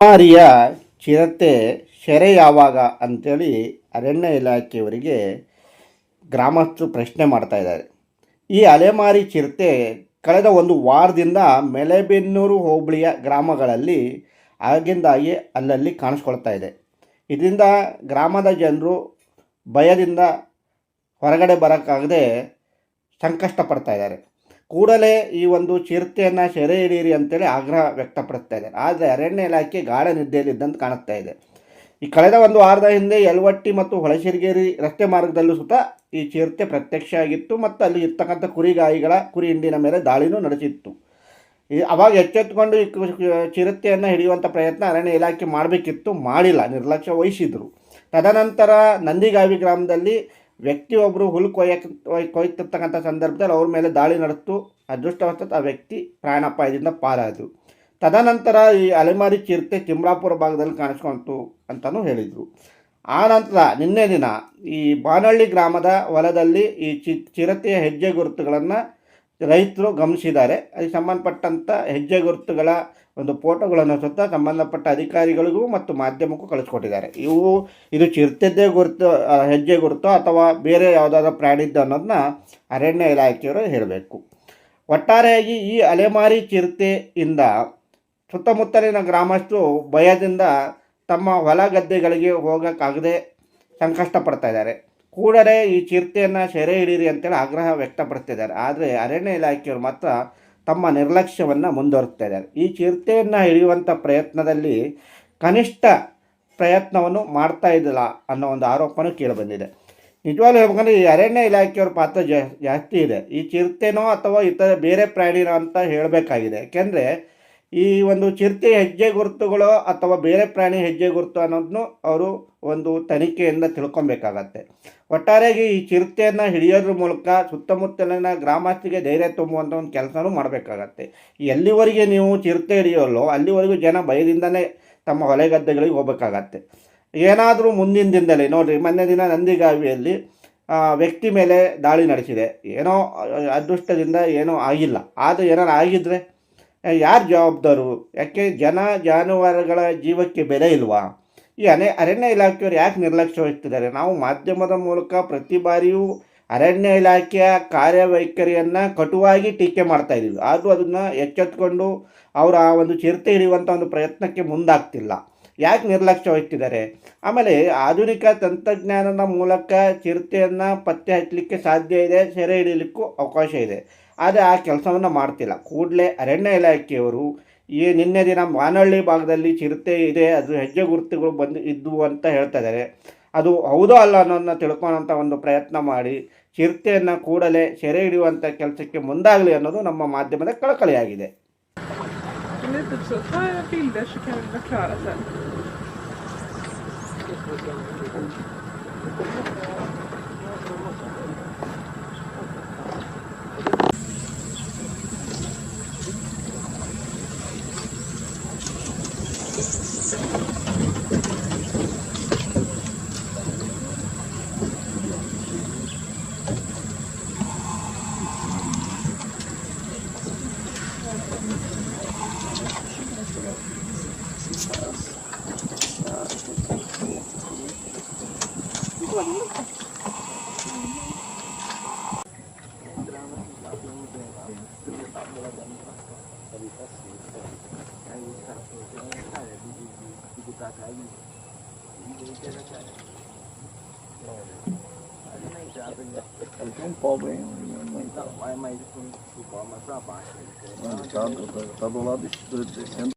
ಮಾರಿಯ ಚಿರತೆ ಸೆರೆ ಯಾವಾಗ ಅಂತೇಳಿ ಅರಣ್ಯ ಇಲಾಖೆಯವರಿಗೆ ಗ್ರಾಮಸ್ಥರು ಪ್ರಶ್ನೆ ಮಾಡ್ತಾ ಇದ್ದಾರೆ. ಈ ಅಲೆಮಾರಿ ಚಿರತೆ ಕಳೆದ ಒಂದು ವಾರದಿಂದ ಮೆಲೆಬೆನ್ನೂರು ಹೋಬಳಿಯ ಗ್ರಾಮಗಳಲ್ಲಿ ಆಗಿಂದಾಗಿ ಅಲ್ಲಲ್ಲಿ ಕಾಣಿಸ್ಕೊಳ್ತಾ ಇದೆ. ಇದರಿಂದ ಗ್ರಾಮದ ಜನರು ಭಯದಿಂದ ಹೊರಗಡೆ ಬರೋಕ್ಕಾಗದೆ ಸಂಕಷ್ಟ ಪಡ್ತಾ ಇದ್ದಾರೆ. ಕೂಡಲೇ ಈ ಒಂದು ಚಿರತೆಯನ್ನು ಸೆರೆ ಹಿಡಿಯಿರಿ ಅಂತೇಳಿ ಆಗ್ರಹ ವ್ಯಕ್ತಪಡಿಸ್ತಾ ಇದೆ. ಆದರೆ ಅರಣ್ಯ ಇಲಾಖೆ ಗಾಢ ನಿದ್ದೆಯಲ್ಲಿದ್ದಂತೆ ಕಾಣಿಸ್ತಾ ಇದೆ. ಈ ಕಳೆದ ಒಂದು ವಾರದ ಹಿಂದೆ ಯಲವಟ್ಟಿ ಮತ್ತು ಹೊಳಸಿರಿಗೇರಿ ರಸ್ತೆ ಮಾರ್ಗದಲ್ಲೂ ಸುತ ಈ ಚಿರತೆ ಪ್ರತ್ಯಕ್ಷ ಆಗಿತ್ತು ಮತ್ತು ಅಲ್ಲಿ ಇರ್ತಕ್ಕಂಥ ಕುರಿಗಾಯಿಗಳ, ಕುರಿ ಹಿಂಡಿನ ಮೇಲೆ ದಾಳಿನೂ ನಡೆಸಿತ್ತು. ಈ ಅವಾಗ ಎಚ್ಚೆತ್ತುಕೊಂಡು ಈ ಚಿರತೆಯನ್ನು ಹಿಡಿಯುವಂಥ ಪ್ರಯತ್ನ ಅರಣ್ಯ ಇಲಾಖೆ ಮಾಡಬೇಕಿತ್ತು, ಮಾಡಿಲ್ಲ, ನಿರ್ಲಕ್ಷ್ಯ ವಹಿಸಿದರು. ತದನಂತರ ನಂದಿಗಾವಿ ಗ್ರಾಮದಲ್ಲಿ ವ್ಯಕ್ತಿಯೊಬ್ಬರು ಹುಲ್ಲು ಕೊಯ್ಯಕ್ಕೆ ಕೊಯ್- ಕೊಯ್ತಿರ್ತಕ್ಕಂಥ ಸಂದರ್ಭದಲ್ಲಿ ಅವ್ರ ಮೇಲೆ ದಾಳಿ ನಡೆಸ್ತು. ಅದೃಷ್ಟವಶಾತ್ ಆ ವ್ಯಕ್ತಿ ಪ್ರಾಣಾಪಾಯದಿಂದ ಪಾರಾದರು ತದನಂತರ ಈ ಅಲೆಮಾರಿ ಚಿರತೆ ತಿಮ್ರಾಪುರ ಭಾಗದಲ್ಲಿ ಕಾಣಿಸ್ಕೊಂತು ಅಂತಲೂ ಹೇಳಿದರು. ಆ ನಂತರ ನಿನ್ನೆ ದಿನ ಈ ಬಾನಹಳ್ಳಿ ಗ್ರಾಮದ ಹೊಲದಲ್ಲಿ ಈ ಚಿ ಚಿರತೆಯ ಹೆಜ್ಜೆ ಗುರುತುಗಳನ್ನು ರೈತರು ಗಮನಿಸಿದ್ದಾರೆ. ಅದಕ್ಕೆ ಸಂಬಂಧಪಟ್ಟಂಥ ಹೆಜ್ಜೆ ಗುರುತುಗಳ ಒಂದು ಫೋಟೋಗಳನ್ನು ಸುತ್ತ ಸಂಬಂಧಪಟ್ಟ ಅಧಿಕಾರಿಗಳಿಗೂ ಮತ್ತು ಮಾಧ್ಯಮಕ್ಕೂ ಕಳಿಸ್ಕೊಟ್ಟಿದ್ದಾರೆ. ಇವು ಇದು ಚಿರತೆದ್ದೇ ಗುರುತು ಹೆಜ್ಜೆ ಗುರುತು ಅಥವಾ ಬೇರೆ ಯಾವುದಾದ್ರೂ ಪ್ರಾಣಿದ್ದು ಅನ್ನೋದನ್ನ ಅರಣ್ಯ ಇಲಾಖೆಯವರು ಹೇಳಬೇಕು. ಒಟ್ಟಾರೆಯಾಗಿ ಈ ಅಲೆಮಾರಿ ಚಿರತೆಯಿಂದ ಸುತ್ತಮುತ್ತಲಿನ ಗ್ರಾಮಸ್ಥರು ಭಯದಿಂದ ತಮ್ಮ ಹೊಲ ಗದ್ದೆಗಳಿಗೆ ಹೋಗೋಕ್ಕಾಗದೆ ಸಂಕಷ್ಟ ಪಡ್ತಾ ಇದ್ದಾರೆ. ಕೂಡಲೇ ಈ ಚಿರತೆಯನ್ನು ಸೆರೆ ಹಿಡೀರಿ ಅಂತೇಳಿ ಆಗ್ರಹ ವ್ಯಕ್ತಪಡಿಸ್ತಿದ್ದಾರೆ. ಆದರೆ ಅರಣ್ಯ ಇಲಾಖೆಯವರು ಮಾತ್ರ ತಮ್ಮ ನಿರ್ಲಕ್ಷ್ಯವನ್ನು ಮುಂದುವರಿಸ್ತಾ ಇದ್ದಾರೆ. ಈ ಚಿರತೆಯನ್ನು ಹಿಡಿಯುವಂಥ ಪ್ರಯತ್ನದಲ್ಲಿ ಕನಿಷ್ಠ ಪ್ರಯತ್ನವನ್ನು ಮಾಡ್ತಾ ಇದ್ದಿಲ್ಲ ಅನ್ನೋ ಒಂದು ಆರೋಪನೂ ಕೇಳಿಬಂದಿದೆ ನಿಜವಾಗ್ಲೂ ಹೇಳ್ಬೇಕಂದ್ರೆ ಈ ಅರಣ್ಯ ಇಲಾಖೆಯವ್ರ ಪಾತ್ರ ಜಾಸ್ತಿ ಇದೆ. ಈ ಚಿರತೆನೋ ಅಥವಾ ಇತರ ಬೇರೆ ಪ್ರಾಣಿನೋ ಅಂತ ಹೇಳಬೇಕಾಗಿದೆ. ಯಾಕೆಂದರೆ ಈ ಒಂದು ಚಿರತೆ ಹೆಜ್ಜೆ ಗುರುತುಗಳು ಅಥವಾ ಬೇರೆ ಪ್ರಾಣಿ ಹೆಜ್ಜೆ ಗುರುತು ಅನ್ನೋದನ್ನು ಅವರು ಒಂದು ತನಿಖೆಯಿಂದ ತಿಳ್ಕೊಬೇಕಾಗತ್ತೆ. ಒಟ್ಟಾರೆಯಾಗಿ ಈ ಚಿರತೆಯನ್ನು ಹಿಡಿಯೋದ್ರ ಮೂಲಕ ಸುತ್ತಮುತ್ತಲಿನ ಗ್ರಾಮಸ್ಥರಿಗೆ ಧೈರ್ಯ ತುಂಬುವಂಥ ಒಂದು ಕೆಲಸನೂ ಮಾಡಬೇಕಾಗತ್ತೆ. ಎಲ್ಲಿವರೆಗೆ ನೀವು ಚಿರತೆ ಹಿಡಿಯೋಲ್ಲೋ ಅಲ್ಲಿವರೆಗೂ ಜನ ಭಯದಿಂದನೇ ತಮ್ಮ ಹೊಲೆಗದ್ದೆಗಳಿಗೆ ಹೋಗಬೇಕಾಗತ್ತೆ. ಏನಾದರೂ ಮುಂದಿನ ದಿನದಲ್ಲಿ ನೋಡಿರಿ, ಮೊನ್ನೆ ದಿನ ನಂದಿಗಾವಿಯಲ್ಲಿ ವ್ಯಕ್ತಿ ಮೇಲೆ ದಾಳಿ ನಡೆಸಿದೆ. ಏನೋ ಅದೃಷ್ಟದಿಂದ ಏನೋ ಆಗಿಲ್ಲ. ಆದರೆ ಏನಾರು ಆಗಿದ್ದರೆ ಯಾರು ಜವಾಬ್ದಾರು? ಯಾಕೆ ಜನ ಜಾನುವಾರುಗಳ ಜೀವಕ್ಕೆ ಬೆಲೆ ಇಲ್ವಾ? ಈ ಅನೆ, ಅರಣ್ಯ ಇಲಾಖೆಯವರು ಯಾಕೆ ನಿರ್ಲಕ್ಷ್ಯ ವಹಿಸ್ತಿದ್ದಾರೆ ನಾವು ಮಾಧ್ಯಮದ ಮೂಲಕ ಪ್ರತಿ ಬಾರಿಯೂ ಅರಣ್ಯ ಇಲಾಖೆಯ ಕಾರ್ಯವೈಖರಿಯನ್ನು ಕಟುವಾಗಿ ಟೀಕೆ ಮಾಡ್ತಾ ಇದ್ದೀವಿ. ಆದರೂ ಅದನ್ನು ಎಚ್ಚೆತ್ಕೊಂಡು ಅವರ ಆ ಒಂದು ಚಿರತೆ ಹಿಡಿಯುವಂಥ ಒಂದು ಪ್ರಯತ್ನಕ್ಕೆ ಮುಂದಾಗ್ತಿಲ್ಲ. ಯಾಕೆ ನಿರ್ಲಕ್ಷ್ಯ ವಹಿಸ್ತಿದ್ದಾರೆ ಆಮೇಲೆ ಆಧುನಿಕ ತಂತ್ರಜ್ಞಾನದ ಮೂಲಕ ಚಿರತೆಯನ್ನು ಪತ್ತೆ ಹಚ್ಚಲಿಕ್ಕೆ ಸಾಧ್ಯ ಇದೆ, ಸೆರೆ ಹಿಡಿಯಲಿಕ್ಕೂ ಅವಕಾಶ ಇದೆ. ಆದರೆ ಆ ಕೆಲಸವನ್ನು ಮಾಡ್ತಿಲ್ಲ. ಕೂಡಲೇ ಅರಣ್ಯ ಇಲಾಖೆಯವರು ಈ ನಿನ್ನೆ ದಿನ ಮಾನಹಳ್ಳಿ ಭಾಗದಲ್ಲಿ ಚಿರತೆ ಇದೆ, ಅದು ಹೆಜ್ಜೆ ಗುರುತುಗಳು ಬಂದು ಇದ್ವು ಅಂತ ಹೇಳ್ತಾ ಇದ್ದಾರೆ ಅದು ಹೌದೋ ಅಲ್ಲ ಅನ್ನೋದನ್ನ ತಿಳ್ಕೊಳ್ಳೋಂಥ ಒಂದು ಪ್ರಯತ್ನ ಮಾಡಿ ಚಿರತೆಯನ್ನು ಕೂಡಲೇ ಸೆರೆ ಹಿಡಿಯುವಂಥ ಕೆಲಸಕ್ಕೆ ಮುಂದಾಗಲಿ ಅನ್ನೋದು ನಮ್ಮ ಮಾಧ್ಯಮದ ಕಳಕಳಿಯಾಗಿದೆ. Ele tem um pobre aí. Né? mas Vai mais pra baixo. Tá, tá do lado descendo.